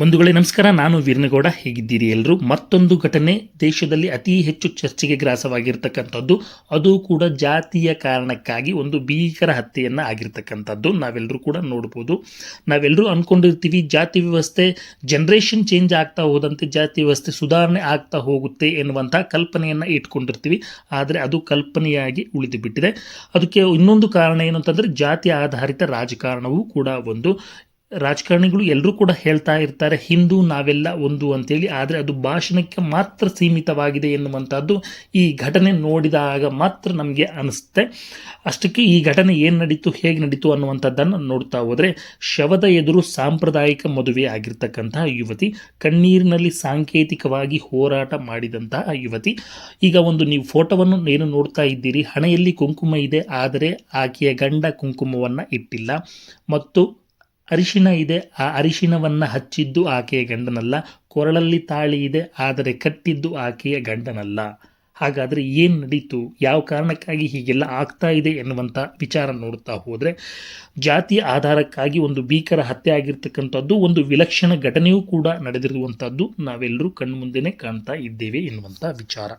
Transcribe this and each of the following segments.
ಬಂಧುಗಳೇ, ನಮಸ್ಕಾರ. ನಾನು ವೀರನಗೌಡ. ಹೇಗಿದ್ದೀರಿ ಎಲ್ಲರೂ? ಮತ್ತೊಂದು ಘಟನೆ ದೇಶದಲ್ಲಿ ಅತಿ ಹೆಚ್ಚು ಚರ್ಚೆಗೆ ಗ್ರಾಸವಾಗಿರ್ತಕ್ಕಂಥದ್ದು. ಅದು ಕೂಡ ಜಾತಿಯ ಕಾರಣಕ್ಕಾಗಿ ಒಂದು ಭೀಕರ ಹತ್ಯೆಯನ್ನು ಆಗಿರ್ತಕ್ಕಂಥದ್ದು. ನಾವೆಲ್ಲರೂ ಕೂಡ ನೋಡ್ಬೋದು. ನಾವೆಲ್ಲರೂ ಅಂದ್ಕೊಂಡಿರ್ತೀವಿ ಜಾತಿ ವ್ಯವಸ್ಥೆ ಜನ್ರೇಷನ್ ಚೇಂಜ್ ಆಗ್ತಾ ಹೋದಂತೆ, ಜಾತಿ ವ್ಯವಸ್ಥೆ ಸುಧಾರಣೆ ಆಗ್ತಾ ಹೋಗುತ್ತೆ ಎನ್ನುವಂಥ ಕಲ್ಪನೆಯನ್ನು ಇಟ್ಕೊಂಡಿರ್ತೀವಿ. ಆದರೆ ಅದು ಕಲ್ಪನೆಯಾಗಿ ಉಳಿದು ಅದಕ್ಕೆ ಇನ್ನೊಂದು ಕಾರಣ ಏನು ಅಂತಂದರೆ, ಜಾತಿ ಆಧಾರಿತ ರಾಜಕಾರಣವೂ ಕೂಡ ಒಂದು ರಾಜಕಾರಣಿಗಳು ಎಲ್ಲರೂ ಕೂಡ ಹೇಳ್ತಾ ಇರ್ತಾರೆ, ಹಿಂದೂ ನಾವೆಲ್ಲ ಒಂದು ಅಂತೇಳಿ. ಆದರೆ ಅದು ಭಾಷಣಕ್ಕೆ ಮಾತ್ರ ಸೀಮಿತವಾಗಿದೆ ಎನ್ನುವಂಥದ್ದು ಈ ಘಟನೆ ನೋಡಿದಾಗ ಮಾತ್ರ ನಮಗೆ ಅನಿಸುತ್ತೆ. ಅಷ್ಟಕ್ಕೆ ಈ ಘಟನೆ ಏನು ನಡೀತು, ಹೇಗೆ ನಡೀತು ಅನ್ನುವಂಥದ್ದನ್ನು ನೋಡ್ತಾ ಹೋದರೆ, ಶವದ ಎದುರು ಸಾಂಪ್ರದಾಯಿಕ ಮದುವೆ ಆಗಿರ್ತಕ್ಕಂತಹ ಯುವತಿ, ಕಣ್ಣೀರಿನಲ್ಲಿ ಸಾಂಕೇತಿಕವಾಗಿ ಹೋರಾಟ ಮಾಡಿದಂತಹ ಯುವತಿ. ಈಗ ಒಂದು ನೀವು ಫೋಟೋವನ್ನು ಏನು ನೋಡ್ತಾ ಇದ್ದೀರಿ, ಹಣೆಯಲ್ಲಿ ಕುಂಕುಮ ಇದೆ, ಆದರೆ ಆಕೆಯ ಗಂಡ ಕುಂಕುಮವನ್ನು ಇಟ್ಟಿಲ್ಲ. ಮತ್ತು ಅರಿಶಿನ ಇದೆ, ಆ ಅರಿಶಿನವನ್ನು ಹಚ್ಚಿದ್ದು ಆಕೆಯ ಗಂಡನಲ್ಲ, ಕೊರಳಲ್ಲಿ ತಾಳಿ ಇದೆ, ಆದರೆ ಕಟ್ಟಿದ್ದು ಆಕೆಯ ಗಂಡನಲ್ಲ. ಹಾಗಾದರೆ ಏನು ನಡೀತು? ಯಾವ ಕಾರಣಕ್ಕಾಗಿ ಹೀಗೆಲ್ಲ ಆಗ್ತಾ ಇದೆ ಎನ್ನುವಂಥ ವಿಚಾರ ನೋಡ್ತಾ ಹೋದರೆ, ಜಾತಿಯ ಆಧಾರಕ್ಕಾಗಿ ಒಂದು ಭೀಕರ ಹತ್ಯೆ ಆಗಿರ್ತಕ್ಕಂಥದ್ದು, ಒಂದು ವಿಲಕ್ಷಣ ಘಟನೆಯೂ ಕೂಡ ನಡೆದಿರುವಂಥದ್ದು ನಾವೆಲ್ಲರೂ ಕಣ್ಮುಂದೆನೇ ಕಾಣ್ತಾ ಇದ್ದೇವೆ ಎನ್ನುವಂಥ ವಿಚಾರ.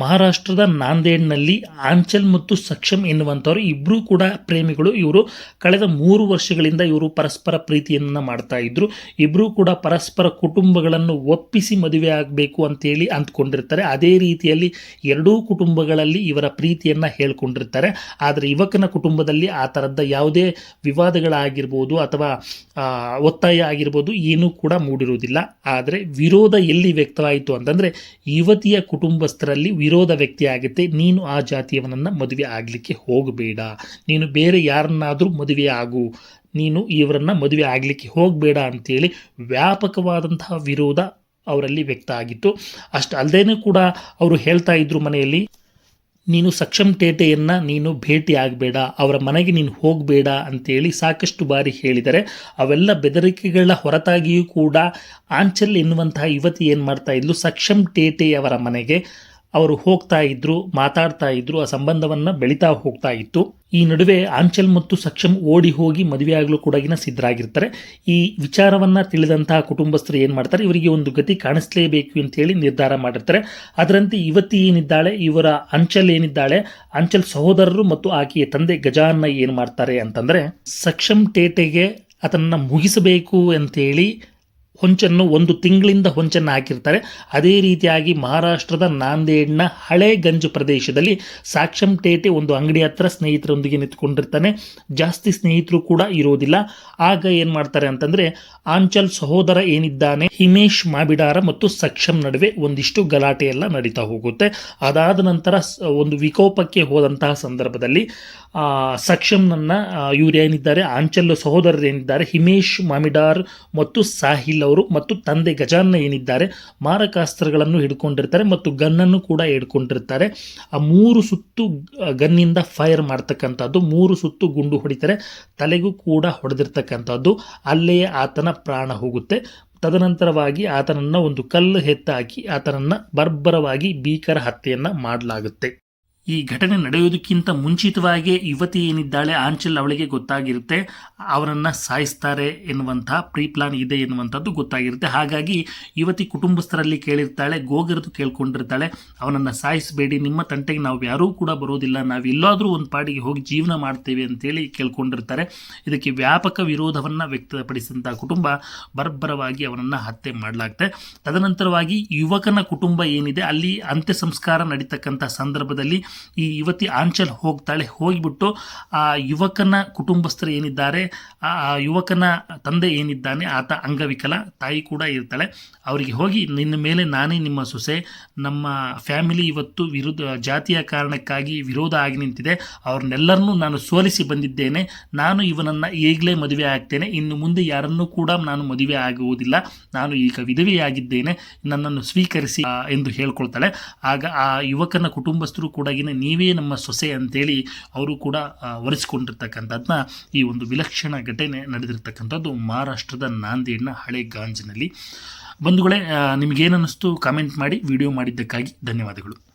ಮಹಾರಾಷ್ಟ್ರದ ನಾಂದೇಡ್ನಲ್ಲಿ ಆಂಚಲ್ ಮತ್ತು ಸಕ್ಷಮ್ ಎನ್ನುವಂಥವರು ಇಬ್ಬರೂ ಕೂಡ ಪ್ರೇಮಿಗಳು. ಇವರು ಕಳೆದ ಮೂರು ವರ್ಷಗಳಿಂದ ಇವರು ಪರಸ್ಪರ ಪ್ರೀತಿಯನ್ನು ಮಾಡ್ತಾ ಇದ್ರು. ಇಬ್ಬರೂ ಕೂಡ ಪರಸ್ಪರ ಕುಟುಂಬಗಳನ್ನು ಒಪ್ಪಿಸಿ ಮದುವೆ ಆಗಬೇಕು ಅಂತೇಳಿ ಅಂದ್ಕೊಂಡಿರ್ತಾರೆ ಅದೇ ರೀತಿಯಲ್ಲಿ ಎರಡೂ ಕುಟುಂಬಗಳಲ್ಲಿ ಇವರ ಪ್ರೀತಿಯನ್ನು ಹೇಳ್ಕೊಂಡಿರ್ತಾರೆ. ಆದರೆ ಯುವಕನ ಕುಟುಂಬದಲ್ಲಿ ಆ ಥರದ ಯಾವುದೇ ವಿವಾದಗಳಾಗಿರ್ಬೋದು ಅಥವಾ ಒತ್ತಾಯ ಆಗಿರ್ಬೋದು ಏನೂ ಕೂಡ ಮೂಡಿರುವುದಿಲ್ಲ. ಆದರೆ ವಿರೋಧ ಎಲ್ಲಿ ವ್ಯಕ್ತವಾಯಿತು ಅಂತಂದರೆ ಯುವತಿಯ ಕುಟುಂಬಸ್ಥರಲ್ಲಿ ವಿರೋಧ ವ್ಯಕ್ತಿ ಆಗುತ್ತೆ, ನೀನು ಆ ಜಾತಿಯವನನ್ನು ಮದುವೆ ಆಗಲಿಕ್ಕೆ ಹೋಗಬೇಡ. ನೀನು ಬೇರೆ ಯಾರನ್ನಾದರೂ ಮದುವೆ ಆಗು. ನೀನು ಇವರನ್ನು ಮದುವೆ ಆಗಲಿಕ್ಕೆ ಹೋಗಬೇಡ ಅಂತೇಳಿ ವ್ಯಾಪಕವಾದಂತಹ ವಿರೋಧ ಅವರಲ್ಲಿ ವ್ಯಕ್ತ ಆಗಿತ್ತು. ಅಷ್ಟು ಅಲ್ಲದೇ ಕೂಡ ಅವರು ಹೇಳ್ತಾ ಇದ್ರು ಮನೆಯಲ್ಲಿ, ನೀನು ಸಕ್ಷಮ್ ಟೇಟೆಯನ್ನು ನೀನು ಭೇಟಿ ಆಗಬೇಡ, ಅವರ ಮನೆಗೆ ನೀನು ಹೋಗಬೇಡ ಅಂತೇಳಿ ಸಾಕಷ್ಟು ಬಾರಿ ಹೇಳಿದರೆ, ಅವೆಲ್ಲ ಬೆದರಿಕೆಗಳ ಹೊರತಾಗಿಯೂ ಕೂಡ ಆಂಚಲ್ ಎನ್ನುವಂತಹ ಯುವತಿ ಏನು ಮಾಡ್ತಾ ಇದ್ಲು ಸಕ್ಷಮ್ ಟೇಟೆಯವರ ಮನೆಗೆ ಅವರು ಹೋಗ್ತಾ ಇದ್ರು, ಮಾತಾಡ್ತಾ ಇದ್ರು, ಆ ಸಂಬಂಧವನ್ನು ಬೆಳೀತಾ ಹೋಗ್ತಾ ಇತ್ತು. ಈ ನಡುವೆ ಆಂಚಲ್ ಮತ್ತು ಸಕ್ಷಮ್ ಓಡಿ ಹೋಗಿ ಮದುವೆಯಾಗಲು ಕೂಡ ಸಿದ್ಧರಾಗಿರ್ತಾರೆ. ಈ ವಿಚಾರವನ್ನು ತಿಳಿದಂತಹ ಕುಟುಂಬಸ್ಥರು ಏನು ಮಾಡ್ತಾರೆ, ಇವರಿಗೆ ಒಂದು ಗತಿ ಕಾಣಿಸ್ಲೇಬೇಕು ಅಂತೇಳಿ ನಿರ್ಧಾರ ಮಾಡಿರ್ತಾರೆ. ಅದರಂತೆ ಇವತ್ತಿ ಏನಿದ್ದಾಳೆ, ಇವರ ಅಂಚಲ್ ಏನಿದ್ದಾಳೆ, ಅಂಚಲ್ ಸಹೋದರರು ಮತ್ತು ಆಕೆಯ ತಂದೆ ಗಜಾನ್ನ ಏನು ಮಾಡ್ತಾರೆ ಅಂತಂದರೆ, ಸಕ್ಷಮ್ ಟೇಟೆಗೆ ಅದನ್ನು ಮುಗಿಸಬೇಕು ಅಂತೇಳಿ ಹೊಂಚನ್ನು ಒಂದು ತಿಂಗಳಿಂದ ಹೊಂಚನ್ನು ಹಾಕಿರ್ತಾರೆ. ಅದೇ ರೀತಿಯಾಗಿ ಮಹಾರಾಷ್ಟ್ರದ ನಾಂದೇಡ್ನ ಹಳೆ ಗಂಜು ಪ್ರದೇಶದಲ್ಲಿ ಸಾಕ್ಷಂ ಟೇಟೆ ಒಂದು ಅಂಗಡಿ ಹತ್ರ ಸ್ನೇಹಿತರೊಂದಿಗೆ ನಿಂತ್ಕೊಂಡಿರ್ತಾನೆ. ಜಾಸ್ತಿ ಸ್ನೇಹಿತರು ಕೂಡ ಇರೋದಿಲ್ಲ. ಆಗ ಏನು ಮಾಡ್ತಾರೆ ಅಂತಂದರೆ ಆಂಚಲ್ ಸಹೋದರ ಏನಿದ್ದಾನೆ, ಹಿಮೇಶ್ ಮಾಬಿಡಾರ ಮತ್ತು ಸಕ್ಷಮ್ ನಡುವೆ ಒಂದಿಷ್ಟು ಗಲಾಟೆ ಎಲ್ಲ ನಡೀತಾ ಹೋಗುತ್ತೆ. ಅದಾದ ನಂತರ ಒಂದು ವಿಕೋಪಕ್ಕೆ ಹೋದಂತಹ ಸಂದರ್ಭದಲ್ಲಿ ಸಕ್ಷಮ್ನನ್ನು ಇವ್ರು ಏನಿದ್ದಾರೆ ಆಂಚಲ್ ಸಹೋದರರು ಏನಿದ್ದಾರೆ, ಹಿಮೇಶ್ ಮಾಮಿಡಾರ್ ಮತ್ತು ಸಾಹಿಲ್ ಅವರು ಮತ್ತು ತಂದೆ ಗಜಾನ್ನ ಏನಿದ್ದಾರೆ ಮಾರಕಾಸ್ತ್ರಗಳನ್ನು ಹಿಡ್ಕೊಂಡಿರ್ತಾರೆ ಮತ್ತು ಗನ್ನನ್ನು ಕೂಡ ಹಿಡ್ಕೊಂಡಿರ್ತಾರೆ. ಆ ಮೂರು ಸುತ್ತು ಗನ್ನಿಂದ ಫೈರ್ ಮಾಡ್ತಕ್ಕಂಥದ್ದು, ಮೂರು ಸುತ್ತು ಗುಂಡು ಹೊಡಿತಾರೆ, ತಲೆಗೂ ಕೂಡ ಹೊಡೆದಿರ್ತಕ್ಕಂಥದ್ದು, ಅಲ್ಲಿಯೇ ಆತನ ಪ್ರಾಣ ಹೋಗುತ್ತೆ. ತದನಂತರವಾಗಿ ಆತನನ್ನು ಒಂದು ಕಲ್ಲು ಹೆತ್ತಾಕಿ ಆತನನ್ನು ಬರ್ಬರವಾಗಿ ಭೀಕರ ಹತ್ಯೆಯನ್ನು ಮಾಡಲಾಗುತ್ತೆ. ಈ ಘಟನೆ ನಡೆಯೋದಕ್ಕಿಂತ ಮುಂಚಿತವಾಗಿ ಯುವತಿ ಏನಿದ್ದಾಳೆ ಆಂಚಲ್ ಅವಳಿಗೆ ಗೊತ್ತಾಗಿರುತ್ತೆ. ಅವರನ್ನು ಸಾಯಿಸ್ತಾರೆ ಎನ್ನುವಂತಹ ಪ್ರೀ ಪ್ಲಾನ್ ಇದೆ ಎನ್ನುವಂಥದ್ದು ಗೊತ್ತಾಗಿರುತ್ತೆ. ಹಾಗಾಗಿ ಯುವತಿ ಕುಟುಂಬಸ್ಥರಲ್ಲಿ ಕೇಳಿರ್ತಾಳೆ, ಗೋಗರದು ಕೇಳ್ಕೊಂಡಿರ್ತಾಳೆ, ಅವನನ್ನು ಸಾಯಿಸಬೇಡಿ, ನಿಮ್ಮ ತಂಟೆಗೆ ನಾವು ಯಾರೂ ಕೂಡ ಬರೋದಿಲ್ಲ, ನಾವು ಎಲ್ಲಾದರೂ ಒಂದು ಪಾಡಿಗೆ ಹೋಗಿ ಜೀವನ ಮಾಡ್ತೇವೆ ಅಂತೇಳಿ ಕೇಳ್ಕೊಂಡಿರ್ತಾರೆ. ಇದಕ್ಕೆ ವ್ಯಾಪಕ ವಿರೋಧವನ್ನು ವ್ಯಕ್ತಪಡಿಸಿದಂಥ ಕುಟುಂಬ ಬರ್ಬರವಾಗಿ ಅವನನ್ನು ಹತ್ಯೆ ಮಾಡಲಾಗ್ತದೆ. ತದನಂತರವಾಗಿ ಯುವಕನ ಕುಟುಂಬ ಏನಿದೆ, ಅಲ್ಲಿ ಅಂತ್ಯ ಸಂಸ್ಕಾರ ನಡೀತಕ್ಕಂಥ ಸಂದರ್ಭದಲ್ಲಿ ಈ ಯುವತಿ ಆಂಚಲ್ ಹೋಗ್ತಾಳೆ. ಹೋಗಿಬಿಟ್ಟು ಆ ಯುವಕನ ಕುಟುಂಬಸ್ಥರು ಏನಿದ್ದಾರೆ, ಆ ಯುವಕನ ತಂದೆ ಏನಿದ್ದಾನೆ, ಆತ ಅಂಗವಿಕಲ, ತಾಯಿ ಕೂಡ ಇರ್ತಾಳೆ. ಅವರಿಗೆ ಹೋಗಿ, ನಿನ್ನ ಮೇಲೆ ನಾನೇ ನಿಮ್ಮ ಸೊಸೆ, ನಮ್ಮ ಫ್ಯಾಮಿಲಿ ಇವತ್ತು ವಿರುದ್ಧ, ಜಾತಿಯ ಕಾರಣಕ್ಕಾಗಿ ವಿರೋಧ ಆಗಿ ನಿಂತಿದೆ. ಅವ್ರನ್ನೆಲ್ಲರನ್ನೂ ನಾನು ಸೋಲಿಸಿ ಬಂದಿದ್ದೇನೆ. ನಾನು ಇವನನ್ನು ಈಗಲೇ ಮದುವೆ ಆಗ್ತೇನೆ. ಇನ್ನು ಮುಂದೆ ಯಾರನ್ನೂ ಕೂಡ ನಾನು ಮದುವೆ ಆಗುವುದಿಲ್ಲ. ನಾನು ಈಗ ವಿಧವೆಯಾಗಿದ್ದೇನೆ. ನನ್ನನ್ನು ಸ್ವೀಕರಿಸಿ ಎಂದು ಹೇಳ್ಕೊಳ್ತಾಳೆ. ಆಗ ಆ ಯುವಕನ ಕುಟುಂಬಸ್ಥರು ಕೂಡ ನೀವೇ ನಮ್ಮ ಸೊಸೆ ಅಂತೇಳಿ ಅವರು ಕೂಡ ಒರೆಸಿಕೊಂಡಿರ್ತಕ್ಕಂಥದ್ದನ್ನ ಈ ಒಂದು ವಿಲಕ್ಷಣ ಘಟನೆ ನಡೆದಿರ್ತಕ್ಕಂಥದ್ದು ಮಹಾರಾಷ್ಟ್ರದ ನಾಂದೇಡ್ನ ಹಳೆ ಗಾಂಜಿನಲ್ಲಿ. ಬಂಧುಗಳೇ ನಿಮಗೇನಿಸ್ತು ಕಾಮೆಂಟ್ ಮಾಡಿ, ವಿಡಿಯೋ ಮಾಡಿದ್ದಕ್ಕಾಗಿ ಧನ್ಯವಾದಗಳು.